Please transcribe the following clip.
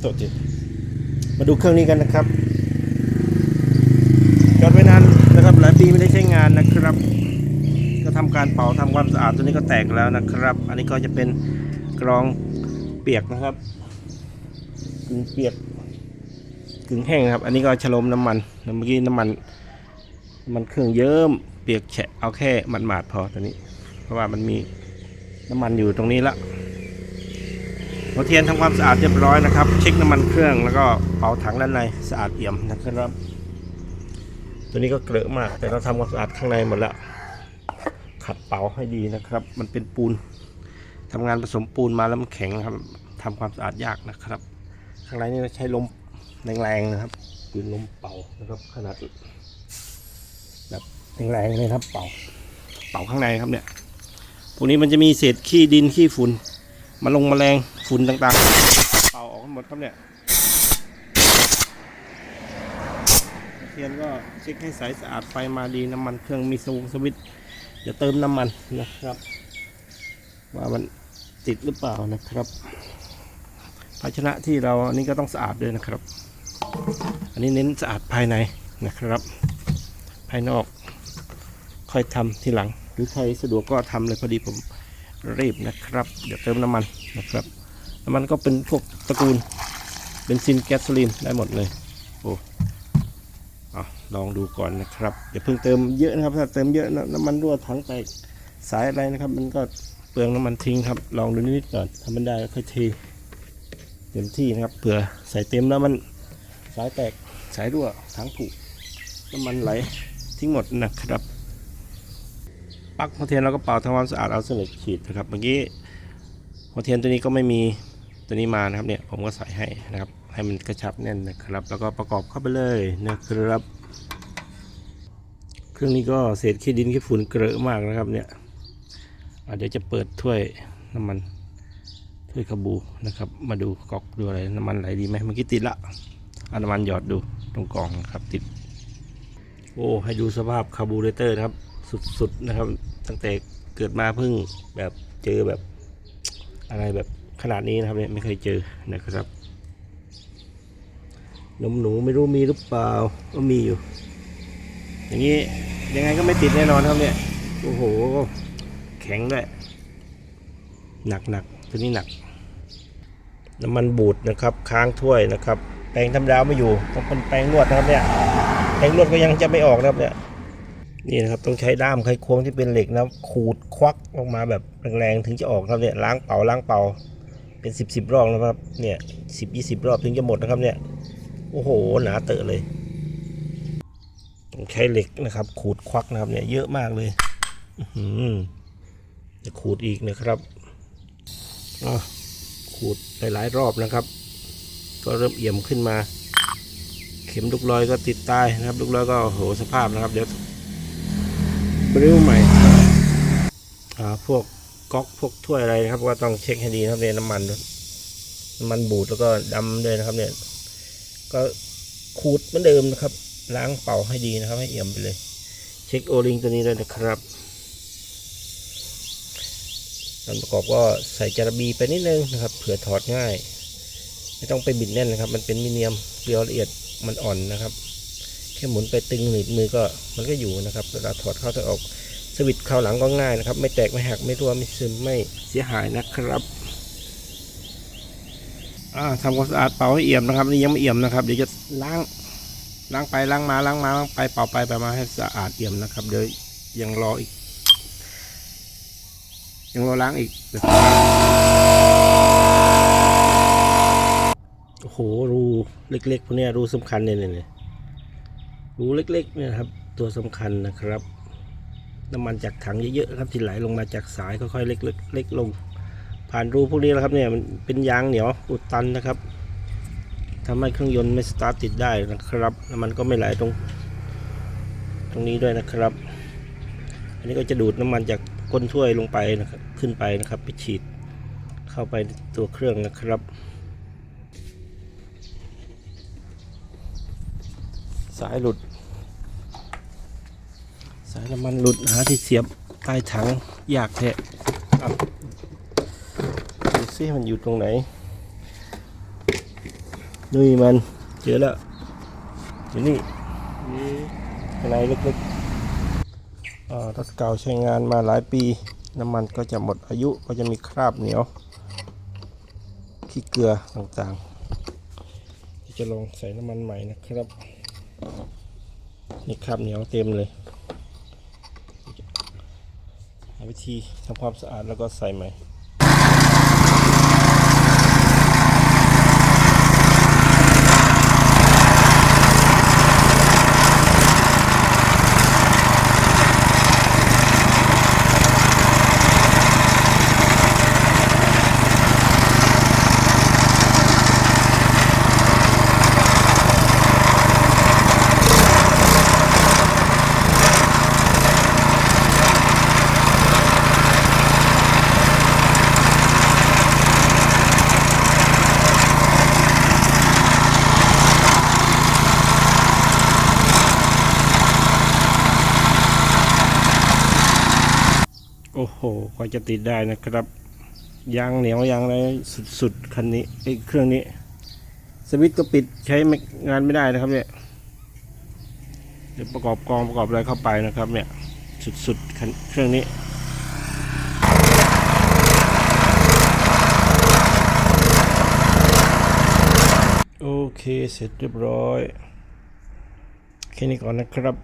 โทษทีมาดูเครื่องนี้กันนะครับจอดไว้นานนะครับ หลายปีไม่ได้ใช้งานนะครับ ก็ทำการเป่าทำความสะอาดตัวนี้ก็แตกแล้วนะครับ อันนี้ก็จะเป็นกรองเปียกนะครับกึ่งเปียกกึ่งแห้งครับ อันนี้ก็ฉลมน้ำมันเมื่อกี้น้ำมันมันเครื่องเยิ้มเปียกแฉะเอาแค่หมาดๆพอตัวนี้ เพราะว่ามันมีน้ำมันอยู่ตรงนี้ละ หัวเทียนทำความสะอาดเรียบร้อยนะครับเช็คน้ำมันเครื่องแล้วก็เป่าถังด้านในสะอาดเอี่ยมนะครับ ตัวนี้ก็เกลอะมาก แต่เราทำความสะอาดข้างในหมดแล้วขัดเป่าให้ดีนะครับ มันเป็นปูนทำงานผสมปูนมาแล้วมันแข็งครับทำความสะอาดยากนะครับ ข้างในนี่เราใช้ลมแรงๆนะครับปืนลมเป่านะครับ ขนาดแบบแรงๆเลยครับ เป่า เป่าข้างในครับเนี่ยพวกนี้มันจะมีเศษขี้ดินขี้ฝุ่น มาลงแมลงฝุ่นต่างๆ เป่าออกหมดครับเนี่ยเทียนก็เช็คให้ใสสะอาดไฟมาดีน้ำมันเครื่องมีสวงสวิตช์อย่าเติมน้ำมันนะครับ ว่ามันติดหรือเปล่านะครับ ภาชนะที่เราอันนี้ก็ต้องสะอาดด้วยนะครับ อันนี้เน้นสะอาดภายในนะครับ ภายนอกค่อยทำทีหลัง หรือใครสะดวกก็ทำเลยพอดีผม รีบนะครับ เดี๋ยวเติมน้ำมันนะครับ น้ำมันก็เป็นพวกตระกูลเบนซินแก๊สโซลีนได้หมดเลยโอ้เอลองดูก่อนนะครับอย่าเพิ่งเติมเยอะนะครับ ถ้าเติมเยอะน้ำมันรั่วถังแตกสายอะไรนะครับ มันก็เปลืองน้ำมันทิ้งครับ ลองดูนิดๆก่อนทำมันได้ก็ค่อยเทเต็มที่นะครับเผื่อใส่เต็มแล้วมันสายแตกสายรั่วถังผุน้ำมันไหลทิ้งหมดนะครับ ปลั๊กหัวเทียนเราก็เป่าทำความสะอาดเอาเสนิทฉีดนะครับเมื่อกี้หัวเทียนตัวนี้ก็ไม่มีตัวนี้มานะครับเนี่ยผมก็ใส่ให้นะครับ ให้มันกระชับแน่นนะครับ แล้วก็ประกอบเข้าไปเลยนะครับ เครื่องนี้ก็เศษขี้ดินขี้ฝุ่นเกลอะมากนะครับเนี่ยอะเดี๋ยวจะเปิดถ้วยน้ำมันถ้วยขบูนะครับ มาดูก๊อกดูอะไรน้ำมันไหลดีไหมเมื่อกี้ติดละเอาน้ำมันหยอดดูตรงกล่องนะครับติด โอ้ให้ดูสภาพคาร์บูเรเตอร์นะครับ สุดๆนะครับ ตั้งแต่เกิดมาเพิ่งแบบเจอแบบอะไรแบบขนาดนี้นะครับเนี่ยไม่เคยเจอนะครับนมหนูไม่รู้มีหรือเปล่าก็มีอยู่ อย่างนี้ยังไงก็ไม่ติดแน่นอนครับเนี่ยโอ้โหแข็งด้วยหนักหนักๆตัวนี้หนัก น้ำมันบูดนะครับ ค้างถ้วยนะครับ แปรงธรรมดาไม่อยู่ต้องเป็นแปรงนวดนะครับเนี่ยแปรงนวดก็ยังจะไม่ออกนะครับเนี่ย นี่นะครับต้องใช้ด้ามไขควงที่เป็นเหล็กนะขูดควักออกมาแบบแรงๆถึงจะออกครับเนี่ยล้างเป่าล้างเป่าเป็นสิบสิบรอบนะครับเนี่ยสิบยี่สิบรอบถึงจะหมดนะครับเนี่ยโอ้โหหนาเตอะเลยต้องใช้เหล็กนะครับ ขูดควักนะครับเนี่ยเยอะมากเลยอื้อหือจะขูดอีกนะครับอะขูดหลายๆรอบนะครับ ก็เริ่มเอี่ยมขึ้นมา เข็มลูกลอยก็ติดใต้นะครับ ลูกลอยก็โหสภาพนะครับ เดี๋ยว ริวใหม่พวกก๊อกพวกถ้วยอะไรนะครับ ก็ต้องเช็คให้ดีนะครับเนี่ยน้ำมันน้ำมันบูดแล้วก็ดำด้วยนะครับ เนี่ย ก็ขูดเหมือนเดิมนะครับ ล้างเป่าให้ดีนะครับ ให้เอี่ยมไปเลย เช็คโอลิงตัวนี้ด้วยนะครับส่วนประกอบก็ใส่จารบีไปนิดนึงนะครับ เผื่อถอดง่าย ไม่ต้องไปบิดแน่นนะครับ มันเป็นมิเนียมเกลียวละเอียดมันอ่อนนะครับ แค่หมุนไปตึงหนีบมือก็มันก็อยู่นะครับ เวลาถอดเข้าถอดออกสวิตช์เข้าหลังก็ง่ายนะครับ ไม่แตกไม่หักไม่รั่วไม่ซึมไม่เสียหายนะครับทำความสะอาดเป่าให้เอี่ยมนะครับนี่ยังไม่เอี่ยมนะครับเดี๋ยวจะล้างล้างไปล้างมาล้างมาล้างไปเป่าไปไปมาให้สะอาดเอี่ยมนะครับ เดี๋ยวยังรออีก ยังรอล้างอีกโอ้โหรูเล็กๆพวกนี้รูสำคัญเนี่ยเนี่ย รูเล็กๆเนี่ยนะครับตัวสำคัญนะครับ น้ำมันจากถังเยอะๆครับที่ไหลลงมาจากสายค่อยๆเล็กๆเล็กลง ผ่านรูพวกนี้แล้วครับเนี่ยมันเป็นยางเหนียวอุดตันนะครับทำให้เครื่องยนต์ไม่สตาร์ทติดได้นะครับน้ำมันก็ไม่ไหลตรง ตรงนี้ด้วยนะครับ อันนี้ก็จะดูดน้ำมันจากก้นถ้วยลงไปนะครับขึ้นไปนะครับ ไปฉีดเข้าไปตัวเครื่องนะครับ สายหลุด สายน้ำมันหลุดหาที่เสียบใต้ถังยากแท้อะดูซิมันอยู่ตรงไหนนี่มันเจอแล้วอยู่นี่ข้างในลึกๆอ่ารถเก่าใช้งานมาหลายปี น้ำมันก็จะหมดอายุก็จะมีคราบเหนียวขี้เกลือต่างๆ จะลองใส่น้ำมันใหม่นะครับ นี่คราบเหนียวเต็มเลยหาวิธีทำความสะอาดแล้วก็ใส่ใหม่ โอ้โหกว่าจะติดได้นะครับยางเหนียวยางอะไรสุดๆคันนี้ไอ้เครื่องนี้ สวิตช์ก็ปิดใช้งานไม่ได้นะครับเนี่ยเดี๋ยวประกอบกองประกอบอะไรเข้าไปนะครับเนี่ยสุดๆคันเครื่องนี้โอเคเสร็จเรียบร้อยแค่นี้ก่อนนะครับ